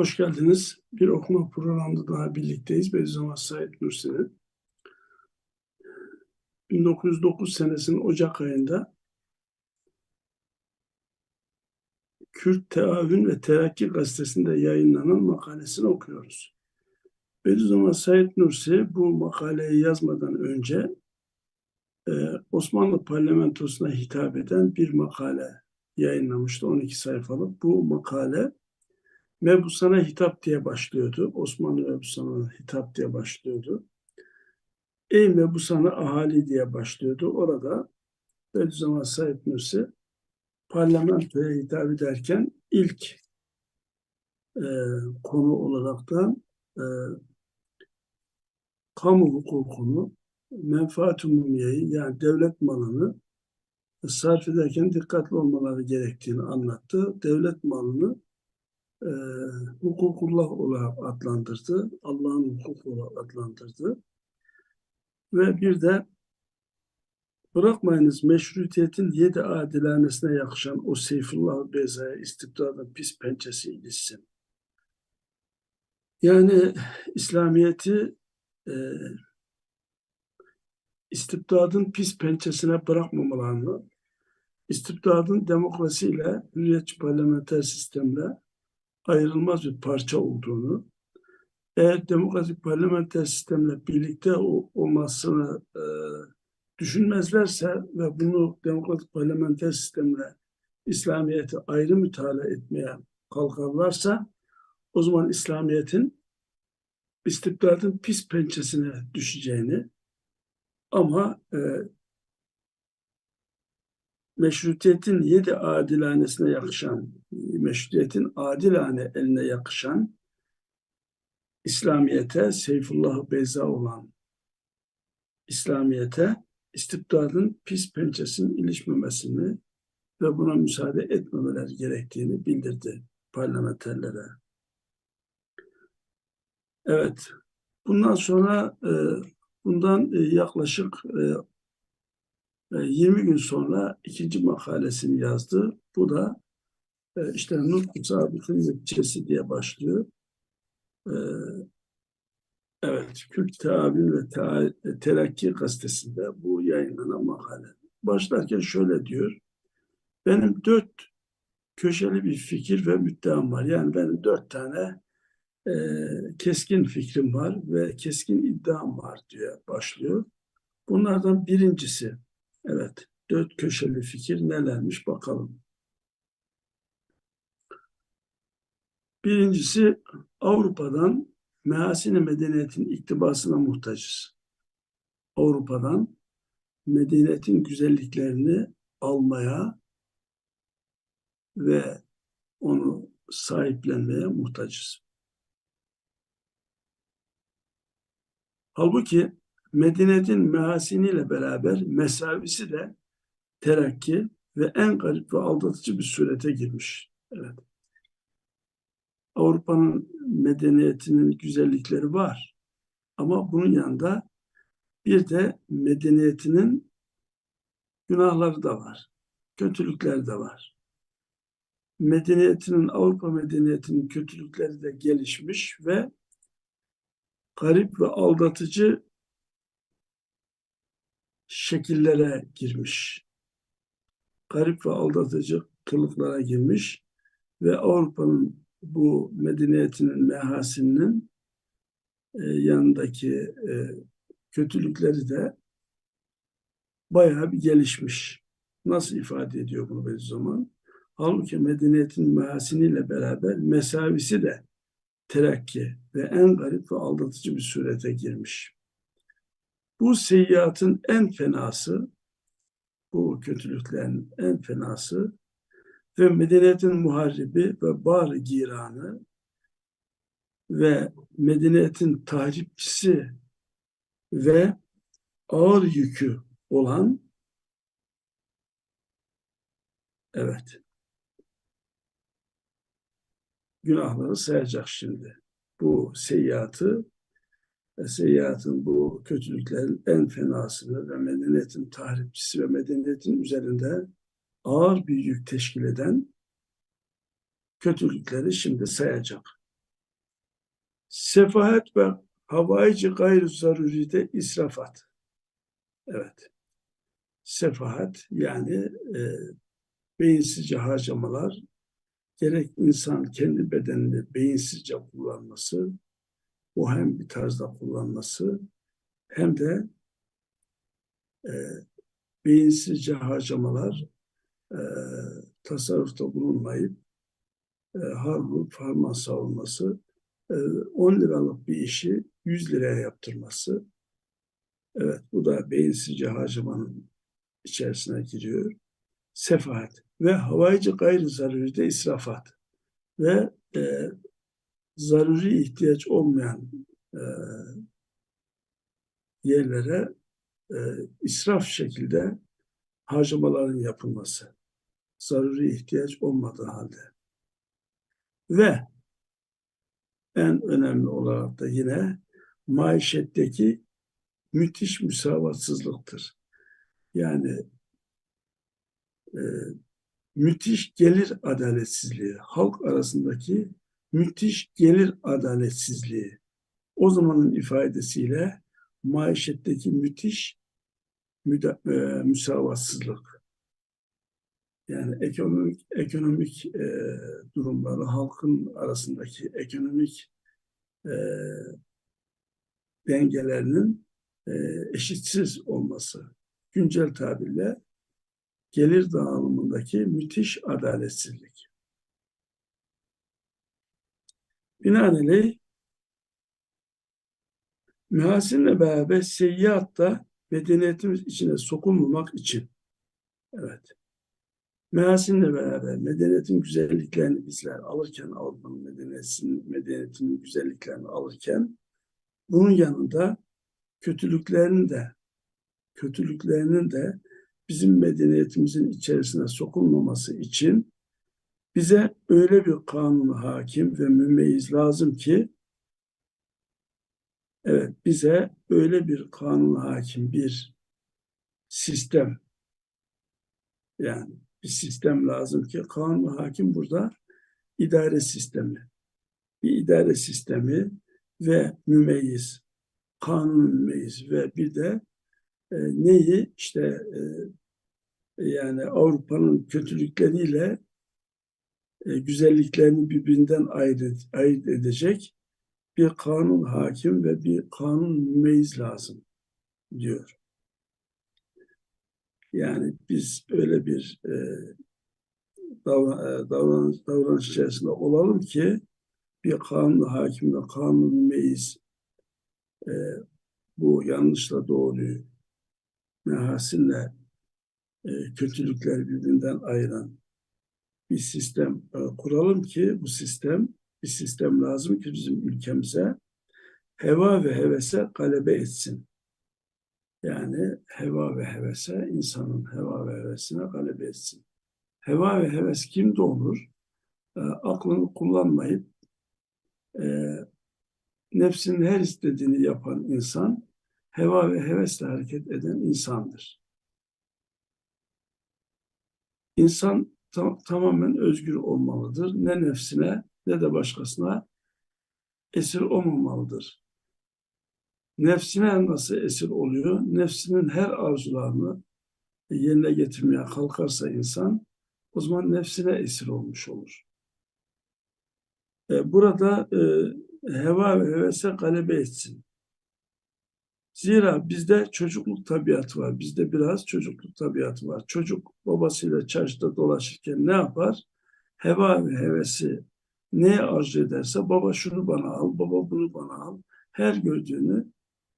Hoş geldiniz. Bir okuma programında daha birlikteyiz. Bediüzzaman Said Nursi'nin 1909 senesinin Ocak ayında Kürt Teavün ve Terakki gazetesinde yayınlanan makalesini okuyoruz. Bediüzzaman Said Nursi bu makaleyi yazmadan önce e, Osmanlı parlamentosuna hitap eden bir makale yayınlamıştı. 12 sayfalık. Bu makale Mebusana hitap diye başlıyordu. Osmanlı Mebusana hitap diye başlıyordu. Ey Mebusana ahali diye başlıyordu. Orada Bediüzzaman Said Nursi parlamentoya hitap ederken ilk e, konu olaraktan e, kamu hukukunu, menfaat umumiyeyi yani devlet malını sarf ederken dikkatli olmaları gerektiğini anlattı. Devlet malını e, hukukullah olarak adlandırdı. Allah'ın hukuku olarak adlandırdı. Ve bir de bırakmayınız meşrutiyetin yedi adilanesine yakışan o Seyfullah Beza'ya istibdadın pis pençesi ilişsin. Yani İslamiyet'i e, istibdadın pis pençesine bırakmamalarını, istibdadın demokrasiyle, hürriyetçi parlamenter sistemle ayrılmaz bir parça olduğunu, eğer demokratik parlamenter sistemle birlikte olmasını e, düşünmezlerse ve bunu demokratik parlamenter sistemle İslamiyet'i ayrı mütalaa etmeye kalkarlarsa o zaman İslamiyet'in istibdadın pis pençesine düşeceğini ama e, meşrutiyetin yedi adilanesine yakışan, meşrutiyetin adilane eline yakışan İslamiyet'e, Seyfullah Beyza olan İslamiyet'e istibdadın pis pençesinin ilişmemesini ve buna müsaade etmemeler gerektiğini bildirdi parlamenterlere. Evet, bundan sonra e, bundan e, yaklaşık e, 20 gün sonra ikinci makalesini yazdı. Bu da e, işte Nutku Sabit'in neticesi diye başlıyor. E, evet, Kürt Teavün ve Te Terakki gazetesinde bu yayınlanan makale. Başlarken şöyle diyor. Benim dört köşeli bir fikir ve müddeam var. Yani benim dört tane e, keskin fikrim var ve keskin iddiam var diye başlıyor. Bunlardan birincisi Evet, dört köşeli fikir nelermiş bakalım. Birincisi Avrupa'dan mehasine medeniyetin iktibasına muhtacız. Avrupa'dan medeniyetin güzelliklerini almaya ve onu sahiplenmeye muhtacız. Halbuki medeniyetin mehasiniyle beraber mesavisi de terakki ve en garip ve aldatıcı bir surete girmiş. Evet. Avrupa'nın medeniyetinin güzellikleri var. Ama bunun yanında bir de medeniyetinin günahları da var. Kötülükleri de var. Medeniyetinin, Avrupa medeniyetinin kötülükleri de gelişmiş ve garip ve aldatıcı şekillere girmiş. Garip ve aldatıcı kılıklara girmiş ve Avrupa'nın bu medeniyetinin mehasinin e, yanındaki e, kötülükleri de bayağı bir gelişmiş. Nasıl ifade ediyor bunu zaman? Halbuki medeniyetin mehasiniyle beraber mesavisi de terakki ve en garip ve aldatıcı bir surete girmiş. Bu seyyiatın en fenası, bu kötülüklerin en fenası ve medeniyetin muharribi ve bar giranı ve medeniyetin tahripçisi ve ağır yükü olan evet günahları sayacak şimdi. Bu seyyiatın bu kötülüklerin en fenasını ve medeniyetin tahripçisi ve medeniyetin üzerinde ağır bir yük teşkil eden kötülükleri şimdi sayacak. Sefahet ve havaici gayr zaruride israfat. Evet. Sefahat yani e, beyinsizce harcamalar gerek insan kendi bedenini beyinsizce kullanması, bu hem bir tarzda kullanması hem de e, beyinsizce harcamalar e, tasarrufta bulunmayıp e, harbu parmağı savunması e, 10 liralık bir işi 100 liraya yaptırması evet bu da beyinsizce harcamanın içerisine giriyor. Sefahat ve havaycı gayri zaruride israfat ve e, zaruri ihtiyaç olmayan e, yerlere e, israf şekilde harcamaların yapılması. Zaruri ihtiyaç olmadığı halde. Ve en önemli olarak da yine maişetteki müthiş müsavatsızlıktır. Yani e, müthiş gelir adaletsizliği, halk arasındaki müthiş gelir adaletsizliği. O zamanın ifadesiyle maişetteki müthiş müda, e, müsavatsızlık. Yani ekonomik ekonomik e, durumları, halkın arasındaki ekonomik e, dengelerinin e, eşitsiz olması. Güncel tabirle gelir dağılımındaki müthiş adaletsizlik. Binaenaleyh Mehasinle beraber seyyiat da medeniyetimiz içine sokulmamak için. Evet. Mehasinle beraber medeniyetin güzelliklerini bizler alırken, Avrupa'nın medeniyetinin, medeniyetinin güzelliklerini alırken bunun yanında kötülüklerinin de kötülüklerinin de bizim medeniyetimizin içerisine sokulmaması için bize öyle bir kanun hakim ve mümeyyiz lazım ki Evet, bize öyle bir kanun hakim bir sistem yani bir sistem lazım ki kanun hakim burada idare sistemi. Bir idare sistemi ve mümeyyiz, kanun mümeyyiz ve bir de e, neyi işte e, yani Avrupa'nın kötülükleriyle e, güzelliklerini birbirinden ayırt, ayırt edecek bir kanun hakim ve bir kanun mümeyiz lazım diyor. Yani biz öyle bir e, davranış, davranış içerisinde olalım ki bir kanun hakim ve kanun mümeyiz e, bu yanlışla doğruyu mehasinle e, kötülükler birbirinden ayıran bir sistem e, kuralım ki bu sistem bir sistem lazım ki bizim ülkemize heva ve hevese galebe etsin. Yani heva ve hevese, insanın heva ve hevesine galebe etsin. Heva ve heves kimde olur? E, aklını kullanmayıp e, nefsinin her istediğini yapan insan, heva ve hevesle hareket eden insandır. İnsan tam, tamamen özgür olmalıdır. Ne nefsine ne de başkasına esir olmamalıdır. Nefsine nasıl esir oluyor? Nefsinin her arzularını yerine getirmeye kalkarsa insan o zaman nefsine esir olmuş olur. E, burada e, heva ve hevese galebe etsin. Zira bizde çocukluk tabiatı var. Bizde biraz çocukluk tabiatı var. Çocuk babasıyla çarşıda dolaşırken ne yapar? Heva ve hevesi ne arzu ederse baba şunu bana al, baba bunu bana al. Her gördüğünü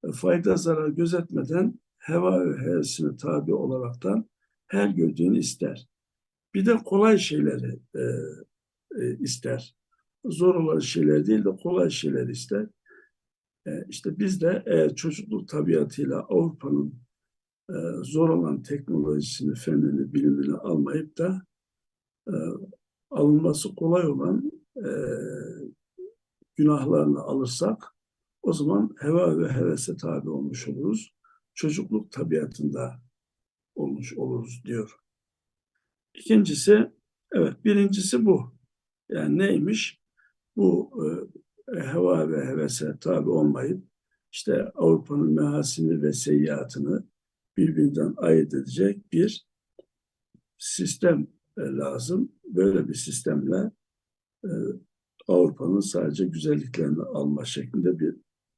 e, fayda zarar gözetmeden heva ve hevesine tabi olaraktan her gördüğünü ister. Bir de kolay şeyleri e, e, ister. Zor olan şeyler değil de kolay şeyler ister. E, işte biz de eğer çocukluk tabiatıyla Avrupa'nın e, zor olan teknolojisini, fenini, bilimini almayıp da e, alınması kolay olan e, günahlarını alırsak o zaman heva ve hevese tabi olmuş oluruz. Çocukluk tabiatında olmuş oluruz diyor. İkincisi, evet birincisi bu. Yani neymiş? Bu e, e, heva ve hevese tabi olmayıp işte Avrupa'nın mehasini ve seyyiatını birbirinden ayırt edecek bir sistem e, lazım. Böyle bir sistemle e, Avrupa'nın sadece güzelliklerini alma şeklinde bir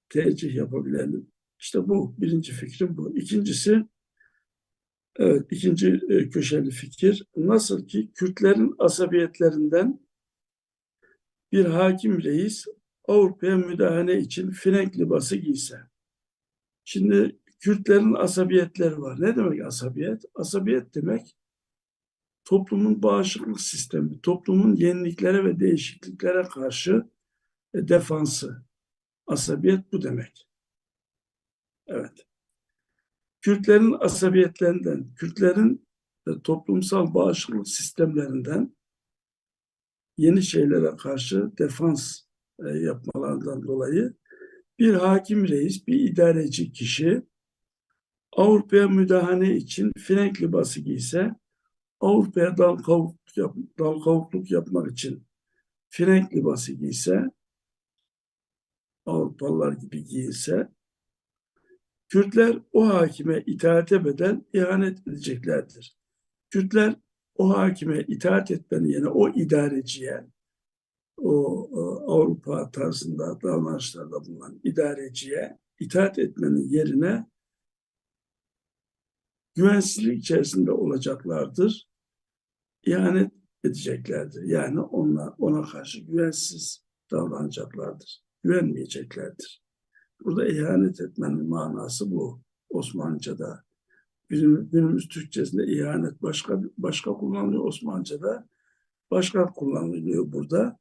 tercih yapabilelim. İşte bu birinci fikrim bu. İkincisi evet ikinci e, köşeli fikir nasıl ki Kürtlerin asabiyetlerinden bir hakim reis Avrupa'ya müdahale için frenk libası giyse. Şimdi Kürtlerin asabiyetleri var. Ne demek asabiyet? Asabiyet demek toplumun bağışıklık sistemi, toplumun yeniliklere ve değişikliklere karşı e, defansı. Asabiyet bu demek. Evet. Kürtlerin asabiyetlerinden, Kürtlerin e, toplumsal bağışıklık sistemlerinden yeni şeylere karşı defans yapmalarından dolayı bir hakim reis, bir idareci kişi Avrupa'ya müdahale için frenk libası giyse, Avrupa'ya dal, kavukluk, yap, dal kavukluk yapmak için frenk libası giyse, Avrupalılar gibi giyinse, Kürtler o hakime itaate bedel ihanet edeceklerdir. Kürtler o hakime itaat etmenin yerine o idareciye, o Avrupa tarzında davranışlarda bulunan idareciye itaat etmenin yerine güvensizlik içerisinde olacaklardır. İhanet edeceklerdir. Yani ona, ona karşı güvensiz davranacaklardır. Güvenmeyeceklerdir. Burada ihanet etmenin manası bu. Osmanlıca'da. Günümüz, günümüz Türkçesinde ihanet başka başka kullanılıyor. Osmanlıca'da başka kullanılıyor burada.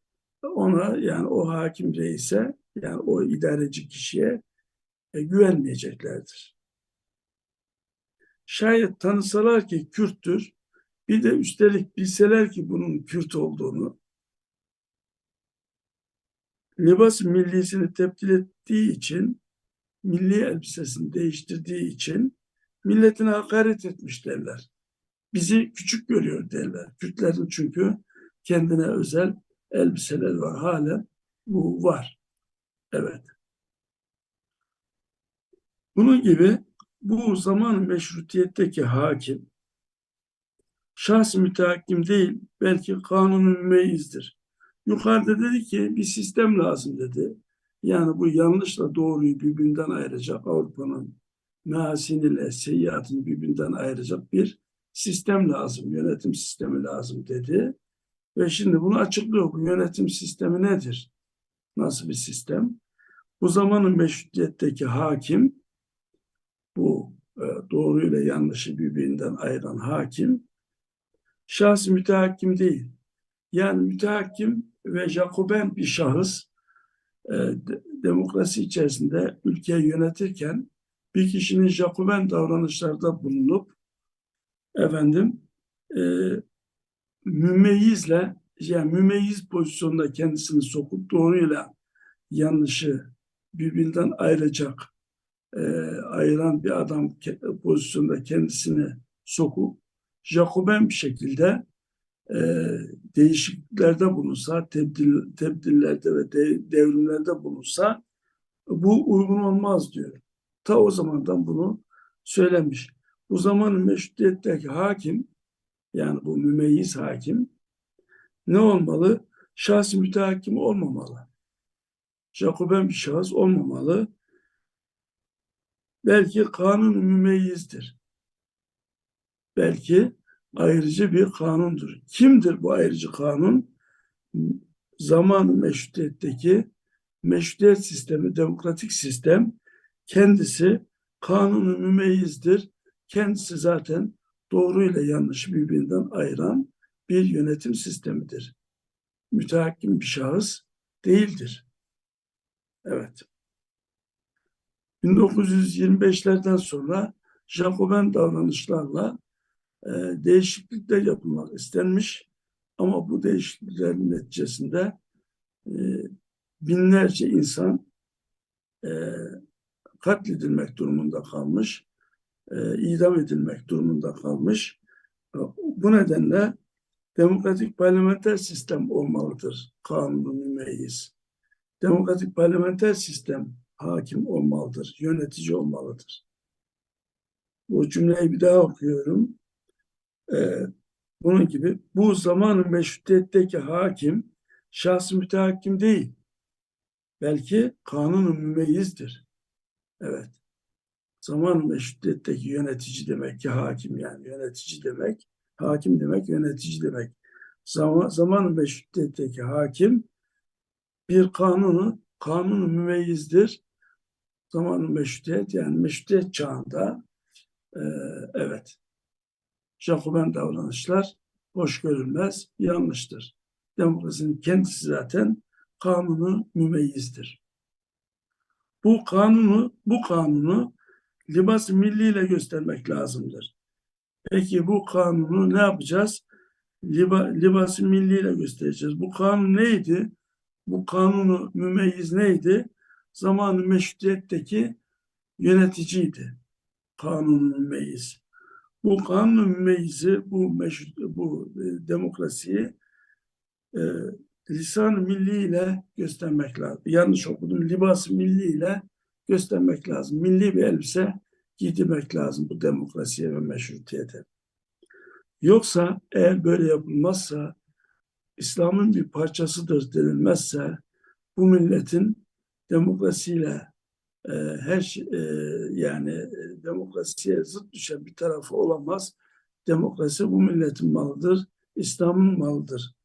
Ona yani o hakim reise yani o idareci kişiye e, güvenmeyeceklerdir. Şayet tanısalar ki Kürttür, bir de üstelik bilseler ki bunun Kürt olduğunu, libas millisini tebdil ettiği için, milli elbisesini değiştirdiği için milletine hakaret etmiş derler. Bizi küçük görüyor derler. Kürtlerin çünkü kendine özel elbiseler var. Hala bu var. Evet. Bunun gibi bu zaman meşrutiyetteki hakim şahs mütehakim değil belki kanunun mümeyyizdir. Yukarıda dedi ki bir sistem lazım dedi. Yani bu yanlışla doğruyu birbirinden ayıracak Avrupa'nın measiniyle seyyiatını birbirinden ayıracak bir sistem lazım, yönetim sistemi lazım dedi. Ve şimdi bunu açıklıyor. Bu yönetim sistemi nedir? Nasıl bir sistem? Bu zamanın meşrutiyetteki hakim, bu e, doğruyla yanlışı birbirinden ayıran hakim, şahsi mütehakim değil. Yani mütehakim ve Jacoben bir şahıs e, de, demokrasi içerisinde ülkeyi yönetirken bir kişinin Jacoben davranışlarda bulunup efendim e, mümeyyizle yani mümeyyiz pozisyonda kendisini sokup doğruyla yanlışı birbirinden ayıracak e, ayıran bir adam pozisyonda kendisini sokup Jacoben bir şekilde e, değişikliklerde bulunsa, tebdil, tebdillerde ve de, devrimlerde bulunsa bu uygun olmaz diyor. Ta o zamandan bunu söylemiş. Bu zamanın meşrutiyetteki hakim yani bu mümeyyiz hakim ne olmalı? Şahsi mütehakim olmamalı. Jacoben bir şahıs olmamalı. Belki kanun mümeyyizdir. Belki ayrıcı bir kanundur. Kimdir bu ayrıcı kanun? Zaman meşrutiyetteki meşrutiyet sistemi, demokratik sistem kendisi kanunu mümeyyizdir. Kendisi zaten doğru ile yanlışı birbirinden ayıran bir yönetim sistemidir. Mütehakim bir şahıs değildir. Evet. 1925'lerden sonra Jacoben davranışlarla e, değişiklikler yapılmak istenmiş ama bu değişikliklerin neticesinde e, binlerce insan e, katledilmek durumunda kalmış e, idam edilmek durumunda kalmış. E, bu nedenle demokratik parlamenter sistem olmalıdır kanunu mümeyyiz. demokratik parlamenter sistem hakim olmalıdır, yönetici olmalıdır. Bu cümleyi bir daha okuyorum. Ee, bunun gibi bu zamanın meşrutiyetteki hakim şahs mütehakim değil. Belki kanunu mümeyyizdir. Evet. Zaman meşrutiyetteki yönetici demek ki hakim yani yönetici demek. Hakim demek yönetici demek. Zaman, zaman meşrutiyetteki hakim bir kanunu, kanunu mümeyyizdir. Zamanı meşrutiyet yani meşrutiyet çağında e, evet Jacoben davranışlar hoş görülmez, yanlıştır. Demokrasinin kendisi zaten kanunu mümeyyizdir. Bu kanunu, bu kanunu libas milliyle göstermek lazımdır. Peki bu kanunu ne yapacağız? Liba, libas milliyle göstereceğiz. Bu kanun neydi? Bu kanunu mümeyyiz neydi? Zamanı meşrutiyetteki yöneticiydi. Kanun mümeyyiz. Bu kanun mümeyyizi, bu, meşrut, bu e, demokrasiyi e, lisan milli ile göstermek lazım. Yanlış okudum. Libas milli ile göstermek lazım. Milli bir elbise giydirmek lazım bu demokrasiye ve meşrutiyete. Yoksa eğer böyle yapılmazsa İslam'ın bir parçasıdır denilmezse bu milletin demokrasiyle e, her şey, e, yani e, demokrasiye zıt düşen bir tarafı olamaz. Demokrasi bu milletin malıdır, İslam'ın malıdır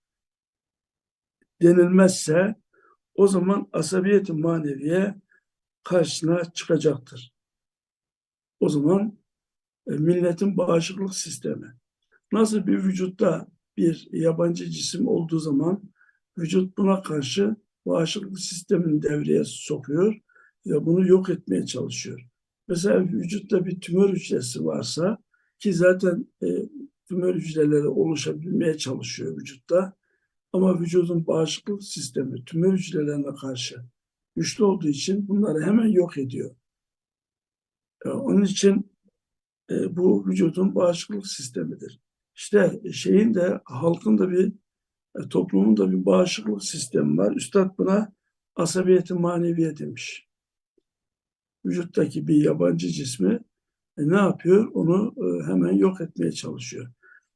denilmezse o zaman asabiyet maneviye karşısına çıkacaktır. O zaman e, milletin bağışıklık sistemi nasıl bir vücutta bir yabancı cisim olduğu zaman vücut buna karşı bağışıklık sistemini devreye sokuyor ve bunu yok etmeye çalışıyor. Mesela vücutta bir tümör hücresi varsa ki zaten e, tümör hücreleri oluşabilmeye çalışıyor vücutta ama vücudun bağışıklık sistemi tümör hücrelerine karşı güçlü olduğu için bunları hemen yok ediyor. E, onun için e, bu vücudun bağışıklık sistemidir. İşte şeyin de halkın da bir e, toplumun da bir bağışıklık sistemi var. Üstad buna asabiyeti maneviye demiş. Vücuttaki bir yabancı cismi e, ne yapıyor? Onu e, hemen yok etmeye çalışıyor.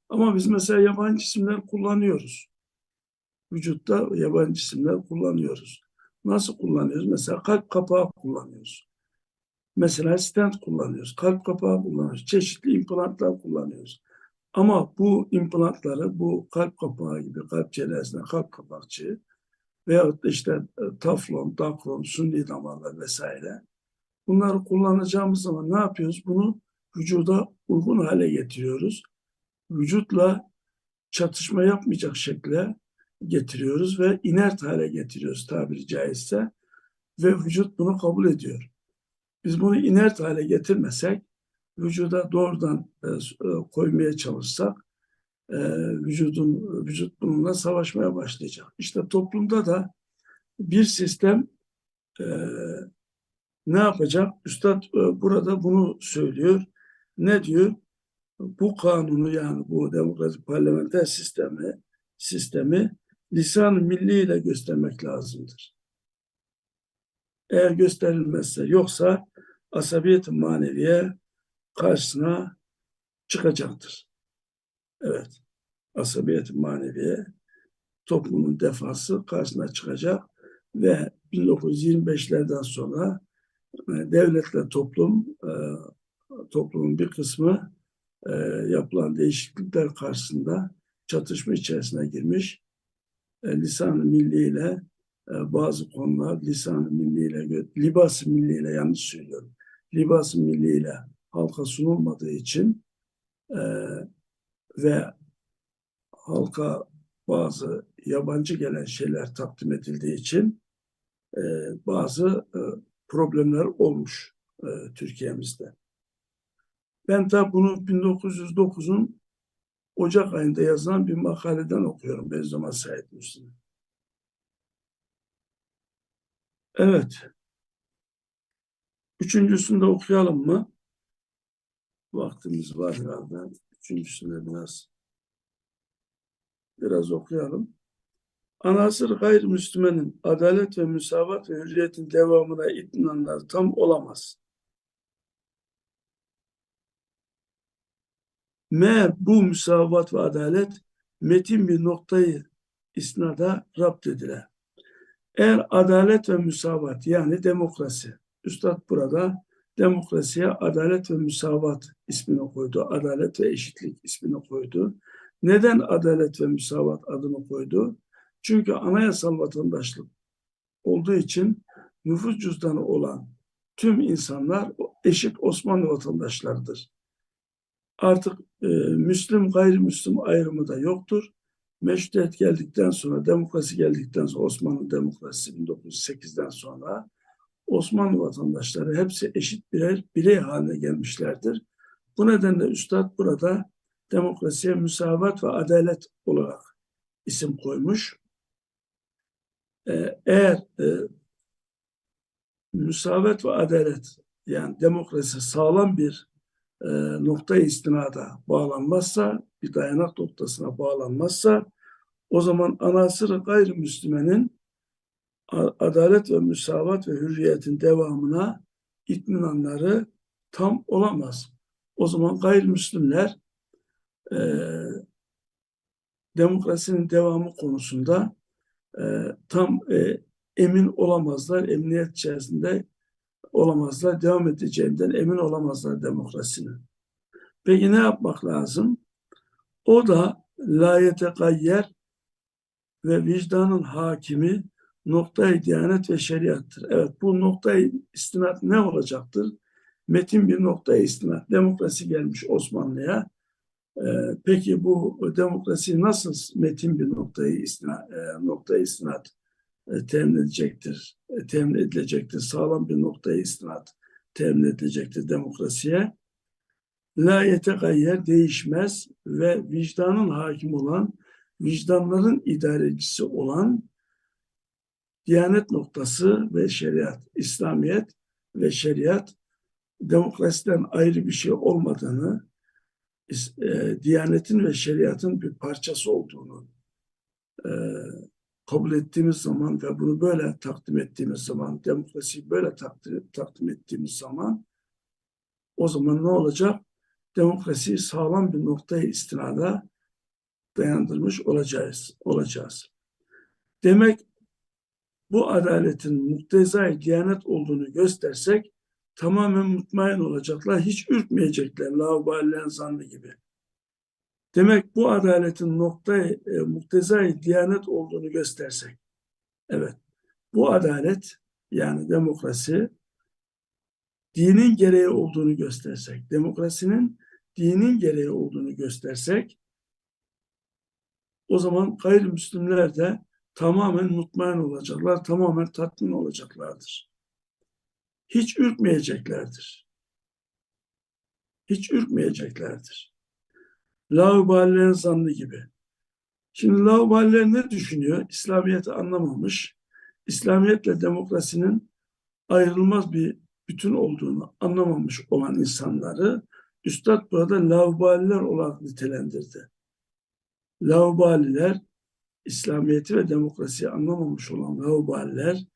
Ama biz mesela yabancı cisimler kullanıyoruz. Vücutta yabancı cisimler kullanıyoruz. Nasıl kullanıyoruz? Mesela kalp kapağı kullanıyoruz. Mesela stent kullanıyoruz. Kalp kapağı kullanıyoruz. Çeşitli implantlar kullanıyoruz. Ama bu implantları, bu kalp kapağı gibi kalp çenesine kalp kapakçığı veyahut da işte e, taflon, dakron, sunni damarlar vesaire bunları kullanacağımız zaman ne yapıyoruz? Bunu vücuda uygun hale getiriyoruz. Vücutla çatışma yapmayacak şekle getiriyoruz ve inert hale getiriyoruz tabiri caizse ve vücut bunu kabul ediyor. Biz bunu inert hale getirmesek vücuda doğrudan e, e, koymaya çalışsak e, vücudun vücut bununla savaşmaya başlayacak. İşte toplumda da bir sistem e, ne yapacak? Üstad e, burada bunu söylüyor. Ne diyor? Bu kanunu yani bu demokratik parlamenter sistemi sistemi lisan milli ile göstermek lazımdır. Eğer gösterilmezse yoksa asabiyet maneviye karşısına çıkacaktır. Evet, asabiyet maneviye toplumun defası karşısına çıkacak ve 1925'lerden sonra e, devletle toplum e, toplumun bir kısmı e, yapılan değişiklikler karşısında çatışma içerisine girmiş. Lisan-ı milli ile bazı konular lisan-ı milli ile libas-ı milli ile yanlış söylüyorum. Libas-ı milli ile halka sunulmadığı için e, ve halka bazı yabancı gelen şeyler takdim edildiği için e, bazı e, problemler olmuş e, Türkiye'mizde. Ben tabi bunu 1909'un Ocak ayında yazılan bir makaleden okuyorum Bediüzzaman Said Müslim. Evet. Üçüncüsünü de okuyalım mı? Vaktimiz var herhalde. Üçüncüsünde biraz biraz okuyalım. anasır gayrimüslimenin adalet ve müsavat ve hürriyetin devamına itminanlar tam olamaz. Meğer bu müsavat ve adalet metin bir noktayı isnada rapt ediler. Eğer adalet ve müsavat yani demokrasi, Üstad burada demokrasiye adalet ve müsavat ismini koydu. Adalet ve eşitlik ismini koydu. Neden adalet ve müsavat adını koydu? Çünkü anayasal vatandaşlık olduğu için nüfus cüzdanı olan tüm insanlar eşit Osmanlı vatandaşlarıdır. Artık e, Müslüm gayrimüslim ayrımı da yoktur. Meşrutiyet geldikten sonra, demokrasi geldikten sonra, Osmanlı demokrasisi 1908'den sonra Osmanlı vatandaşları hepsi eşit birer birey haline gelmişlerdir. Bu nedenle Üstad burada demokrasiye müsavat ve adalet olarak isim koymuş. Ee, eğer e, müsavat ve adalet yani demokrasi sağlam bir e, nokta istinada bağlanmazsa, bir dayanak noktasına bağlanmazsa o zaman anasır gayrimüslimenin adalet ve müsavat ve hürriyetin devamına itminanları tam olamaz. O zaman gayrimüslimler e, demokrasinin devamı konusunda e, tam e, emin olamazlar, emniyet içerisinde olamazlar, devam edeceğinden emin olamazlar demokrasinin. Peki ne yapmak lazım? O da layete gayyer ve vicdanın hakimi noktayı diyanet ve şeriattır. Evet bu noktayı istinat ne olacaktır? Metin bir noktayı istinat. Demokrasi gelmiş Osmanlı'ya. Ee, peki bu demokrasi nasıl metin bir noktayı istinat, e, noktayı istinat e, temin edecektir? E, temin edilecektir. Sağlam bir noktayı istinat temin edilecektir demokrasiye. La yetegayyer değişmez ve vicdanın hakim olan, vicdanların idarecisi olan Diyanet noktası ve şeriat, İslamiyet ve şeriat demokrasiden ayrı bir şey olmadığını, e, Diyanetin ve şeriatın bir parçası olduğunu e, kabul ettiğimiz zaman ve bunu böyle takdim ettiğimiz zaman, demokrasiyi böyle takdim, takdim ettiğimiz zaman o zaman ne olacak? Demokrasiyi sağlam bir noktaya istinada dayandırmış olacağız. olacağız. Demek bu adaletin muktezai diyanet olduğunu göstersek tamamen mutmain olacaklar, hiç ürkmeyecekler laubalilerin zannı gibi. Demek bu adaletin nokta e, muktezai diyanet olduğunu göstersek, evet, bu adalet yani demokrasi dinin gereği olduğunu göstersek, demokrasinin dinin gereği olduğunu göstersek, o zaman gayrimüslimler de tamamen mutmain olacaklar, tamamen tatmin olacaklardır. Hiç ürkmeyeceklerdir. Hiç ürkmeyeceklerdir. Laubalilerin zannı gibi. Şimdi laubaliler ne düşünüyor? İslamiyet'i anlamamış. İslamiyetle demokrasinin ayrılmaz bir bütün olduğunu anlamamış olan insanları Üstad burada laubaliler olarak nitelendirdi. Laubaliler İslamiyeti ve demokrasiyi anlamamış olan laubaliler,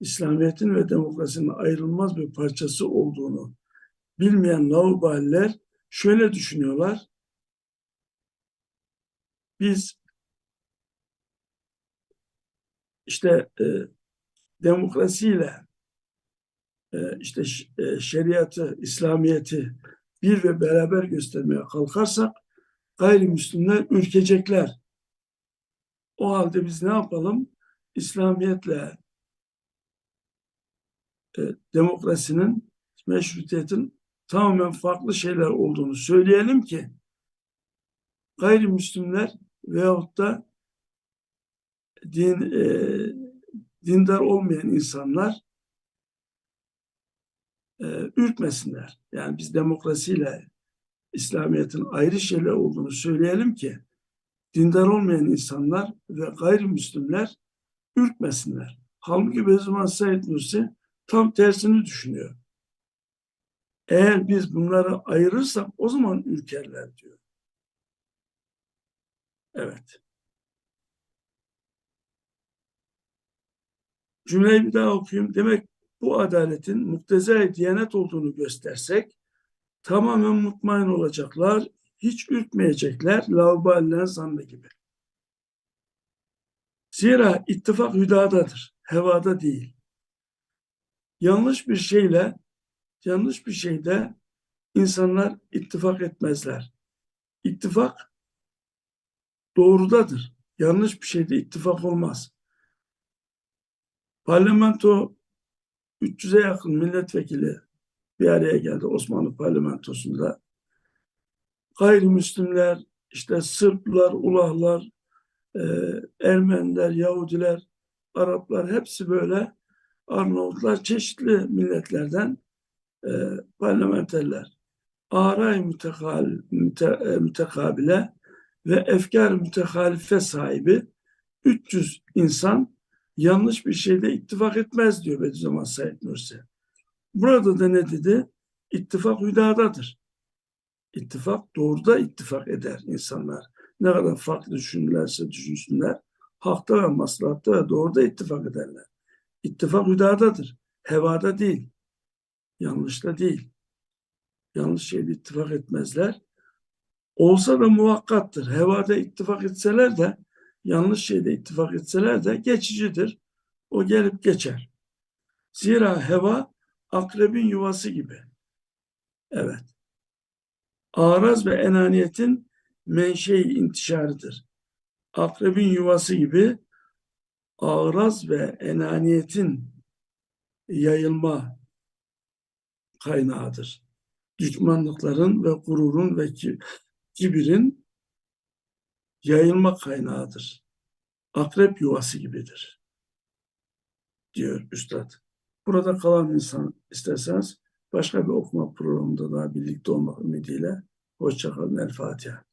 İslamiyet'in ve demokrasinin ayrılmaz bir parçası olduğunu bilmeyen laubaliler şöyle düşünüyorlar. Biz işte e, demokrasiyle e, işte e, şeriatı, İslamiyet'i bir ve beraber göstermeye kalkarsak gayrimüslimler ürkecekler o halde biz ne yapalım? İslamiyetle e, demokrasinin, meşrutiyetin tamamen farklı şeyler olduğunu söyleyelim ki gayrimüslimler veyahut da din, e, dindar olmayan insanlar e, ürkmesinler. Yani biz demokrasiyle İslamiyet'in ayrı şeyler olduğunu söyleyelim ki dindar olmayan insanlar ve gayrimüslimler ürkmesinler. Halbuki Bediüzzaman Said Nursi tam tersini düşünüyor. Eğer biz bunları ayırırsak o zaman ürkerler diyor. Evet. Cümleyi bir daha okuyayım. Demek bu adaletin muktezai diyanet olduğunu göstersek tamamen mutmain olacaklar, hiç ürkmeyecekler, laubaliler zannı gibi. Zira ittifak hüdadadır, hevada değil. Yanlış bir şeyle, yanlış bir şeyde insanlar ittifak etmezler. İttifak doğrudadır. Yanlış bir şeyde ittifak olmaz. Parlamento 300'e yakın milletvekili bir araya geldi Osmanlı parlamentosunda. Gayrimüslimler, işte Sırplar, Ulahlar, e, Ermeniler, Yahudiler, Araplar hepsi böyle Arnavutlar çeşitli milletlerden e, parlamenterler. Aray mütekal, müte, e, mütekabile ve efkar mütekalife sahibi 300 insan yanlış bir şeyde ittifak etmez diyor Bediüzzaman Said Nursi. Burada da ne dedi? İttifak hüdadadır. İttifak doğruda ittifak eder insanlar. Ne kadar farklı düşünürlerse düşünsünler, hakta ve maslahatta ve doğruda ittifak ederler. İttifak hüdadadır. Hevada değil. Yanlışta değil. Yanlış şeyde ittifak etmezler. Olsa da muvakkattır. Hevada ittifak etseler de yanlış şeyde ittifak etseler de geçicidir. O gelip geçer. Zira heva akrebin yuvası gibi. Evet. Araz ve enaniyetin menşei intişarıdır. Akrebin yuvası gibi araz ve enaniyetin yayılma kaynağıdır. Düşmanlıkların ve gururun ve kibirin yayılma kaynağıdır. Akrep yuvası gibidir. Diyor Üstad. Burada kalan insan isterseniz başka bir okuma programında daha birlikte olmak ümidiyle. Hoşçakalın. El Fatiha.